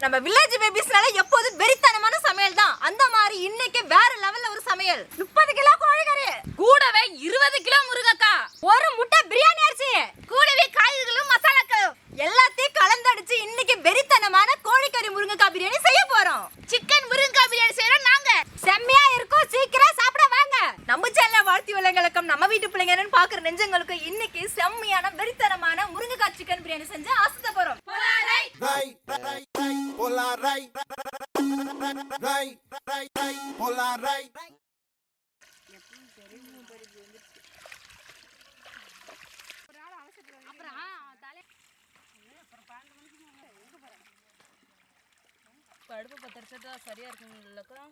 நம்ம வில்லேஜ் பேபிஸ்னால எப்போதும் வெறித்தனமான சமையல் தான் அந்த மாதிரி இன்னைக்கு வேற லெவல்ல ஒரு சமையல். முப்பது கிலோ கோழிக்கறி. கூடவே இருபது கிலோ முருகக்கா ஒரு முட்டை அடுப்பு பத்திரிச்சா சரியா இருக்குங்களாக்கா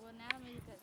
ஒரு நேரம் இருக்கு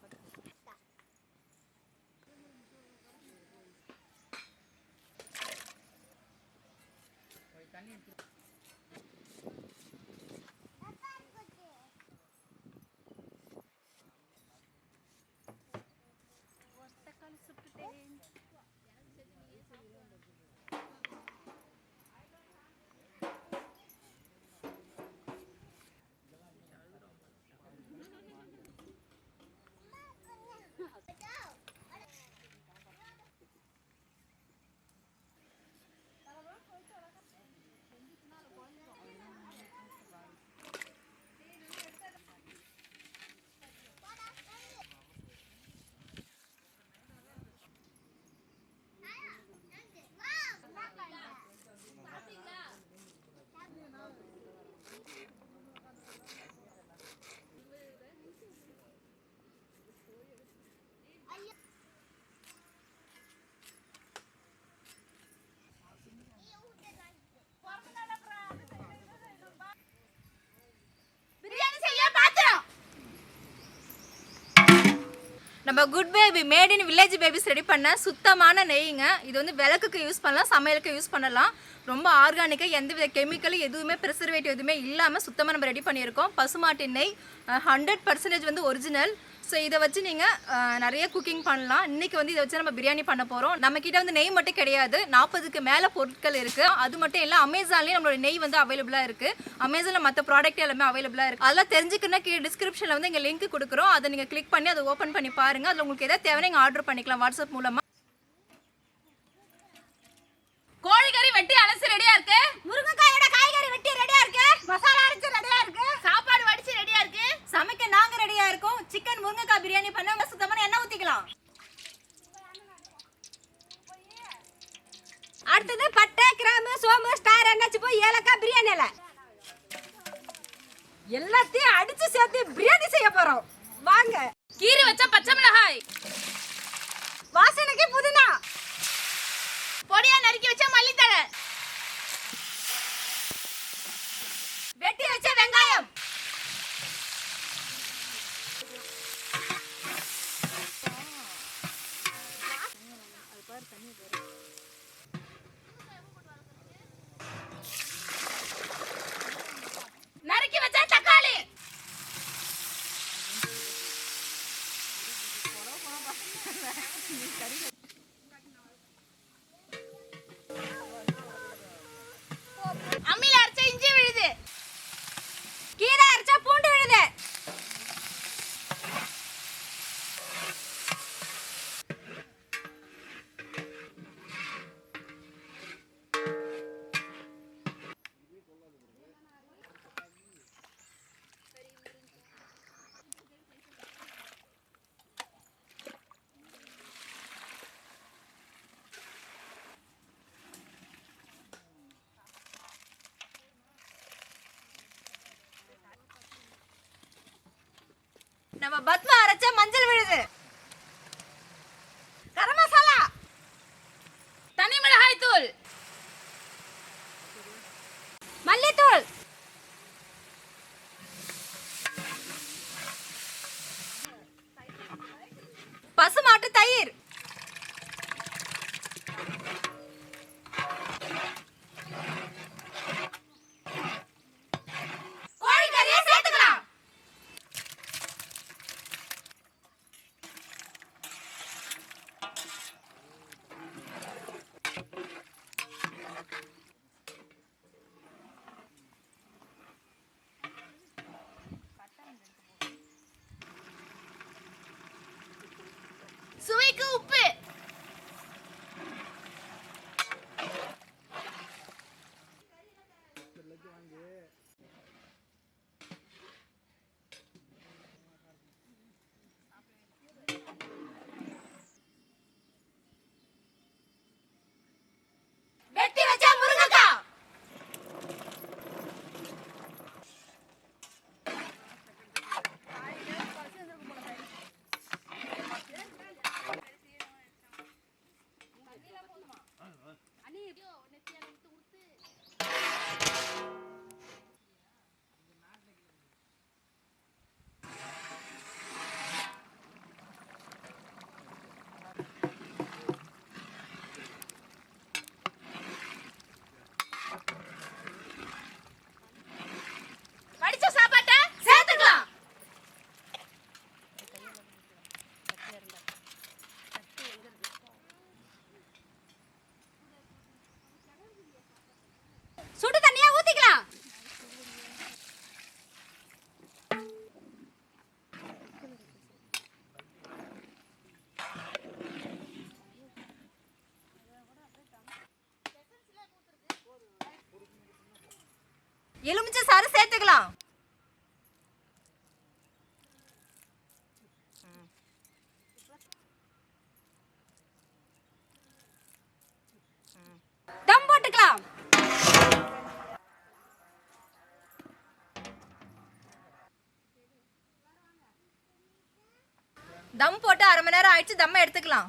பிரியாணி செய்ய பாத்திரம் நம்ம good baby made in village babies ready பண்ண சுத்தமான நெய்யுங்க இது வந்து விளக்குக்கு யூஸ் பண்ணலாம் சமையலுக்கு யூஸ் பண்ணலாம். ரொம்ப ஆர்கானிக்காக எந்த வித கெமிக்கலும் எதுவுமே ப்ரிசர்வேட்டிவ் எதுவுமே இல்லாமல் சுத்தமாக நம்ம ரெடி பண்ணியிருக்கோம். பசுமாட்டின் நெய் ஹண்ட்ரட் பர்சன்டேஜ் வந்து ஒரிஜினல் ஸோ இதை வச்சு நீங்கள் நிறைய குக்கிங் பண்ணலாம். இன்னைக்கு வந்து இதை வச்சு நம்ம பிரியாணி பண்ண போகிறோம் நம்ம கிட்ட வந்து நெய் மட்டும் கிடையாது. நாற்பதுக்கு மேலே பொருட்கள் இருக்குது அது மட்டும் இல்லை அமேசான்லேயும் நம்மளோட நெய் வந்து அவைலபிளாக இருக்குது அமேசானில் மற்ற ப்ராடக்ட் எல்லாமே அவைலபிளாக இருக்குது அதெல்லாம் தெரிஞ்சுக்கணும் கீழே டிஸ்கிரிப்ஷனில் வந்து எங்கள் லிங்க் கொடுக்குறோம். அதை நீங்கள் கிளிக் பண்ணி அதை ஓப்பன் பண்ணி பாருங்கள் அதில் உங்களுக்கு எதாவது தேவை நீங்கள் ஆர்டர் பண்ணிக்கலாம். வாட்ஸ்அப் மூலமாக கோழிக்கறி வெட்டி அலசி ரெடியாக இருக்குது முருங்கைக்காயோட காய்கறி வெட்டி ரெடியாக இருக்குது மசாலா அரைச்சு ரெடியாக இருக்கு சாப்பாடு வடிச்சு ரெடியா இருக்கு சமைக்க நாங்கள் ரெடியாக இருக்கோம் சிக்கன் முருங்கைக்காய் பிரியாணி பண்ண சுத்தமான எண்ணெய் ஊற்றிக்கலாம் அடுத்தது பட்டை கிராம்பு சோம்பு ஸ்டார் எண்ணெய் போய் ஏலக்காய் பிரியாணி இலை. எல்லாத்தையும் அடிச்சு சேர்த்து பிரியாணி செய்ய போறோம். வாங்க. கீரை வச்ச பச்சை மிளகாய். வாசனைக்கு புதினா. பொடியா நறுக்கி வச்ச மல்லித்தழை வெட்டி வச்ச வெங்காயம் அம்மியில அரைச்சா இஞ்சி விழுது கீரை அரைச்சா பூண்டு விழுது நம்ம பத்மா அரைச்சா மஞ்சள் விழுது. எலுமிச்சை சாறு சேர்த்துக்கலாம். தம் போட்டுக்கலாம். தம் போட்டு அரை மணி நேரம் ஆயிடுச்சு தம்மை எடுத்துக்கலாம்.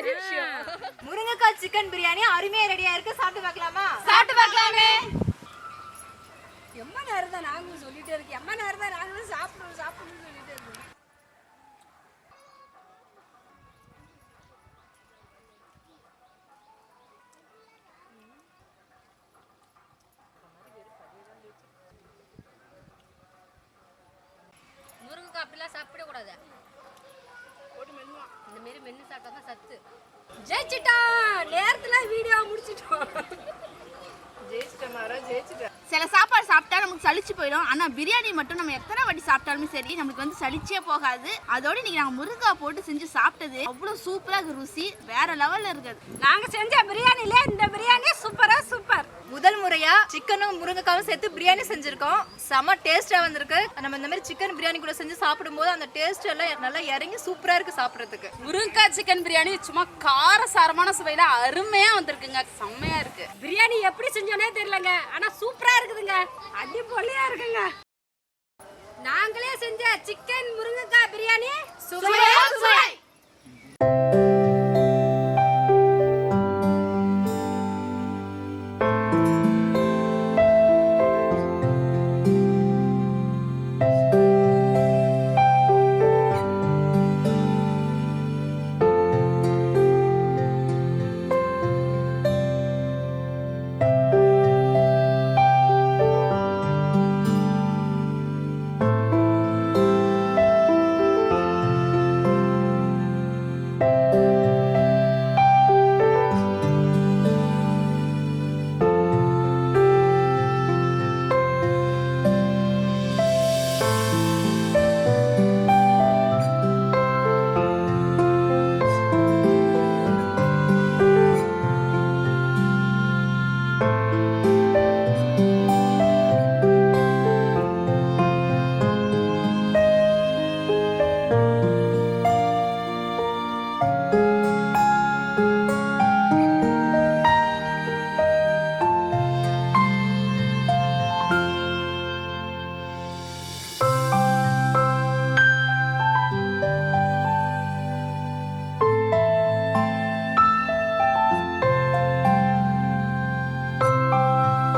பெரிய விஷயம் முருங்கக்காய் சிக்கன் பிரியாணி அருமையா ரெடியா இருக்கு. சாப்பிட்டு பார்க்கலாமா? சாப்பிட்டு பார்க்கலாமே. எம்மா நேரம் தான் நாங்களும் சொல்லிட்டே இருக்கோம் எம்மா நேரம் தான் நாங்களும் சாப்பிடணும் சாப்பிடணும்னு சத்து. ஜெயிச்சிட்டோம் நேரத்துல வீடியோ முடிச்சிட்டோம். சில சாப்பாடு சாப்பிட்டா நமக்கு சலிச்சு போயிடும். ஆனா பிரியாணி மட்டும் நம்ம எத்தனை வாட்டி சாப்பிட்டாலுமே சரி நமக்கு வந்து சலிச்சே போகாது. அதோட இன்னைக்கு நாங்க முருங்கா போட்டு செஞ்சு சாப்பிட்டது. அவ்வளவு சூப்பரா இருக்கு ருசி. வேற லெவல்ல இருக்குது. நாங்க செஞ்ச பிரியாணில இந்த பிரியாணி சூப்பரா சூப்பர் முதல் முறையா சிக்கனும் முருங்கைக்காவும் சேர்த்து பிரியாணி செஞ்சிருக்கோம். செம டேஸ்டா வந்திருக்கு. நம்ம இந்த மாதிரி சிக்கன் பிரியாணி கூட செஞ்சு சாப்பிடும்போது அந்த டேஸ்ட் எல்லாம் நல்லா இறங்கி சூப்பரா இருக்கு சாப்பிடுறதுக்கு. முருங்கைக்காய் சிக்கன் பிரியாணி சும்மா கார சாரமான சுவையில அருமையா வந்திருக்குங்க. செம்மையா இருக்கு. பிரியாணி எப்படி செஞ்சோனே தெரியலங்க. ஆனா சூப்பரா இருக்குதுங்க. அடிப்பொலியா இருக்குங்க. நாங்களே செஞ்ச சிக்கன் முருங்கைக்காய் பிரியாணி. சுவையா சுவை.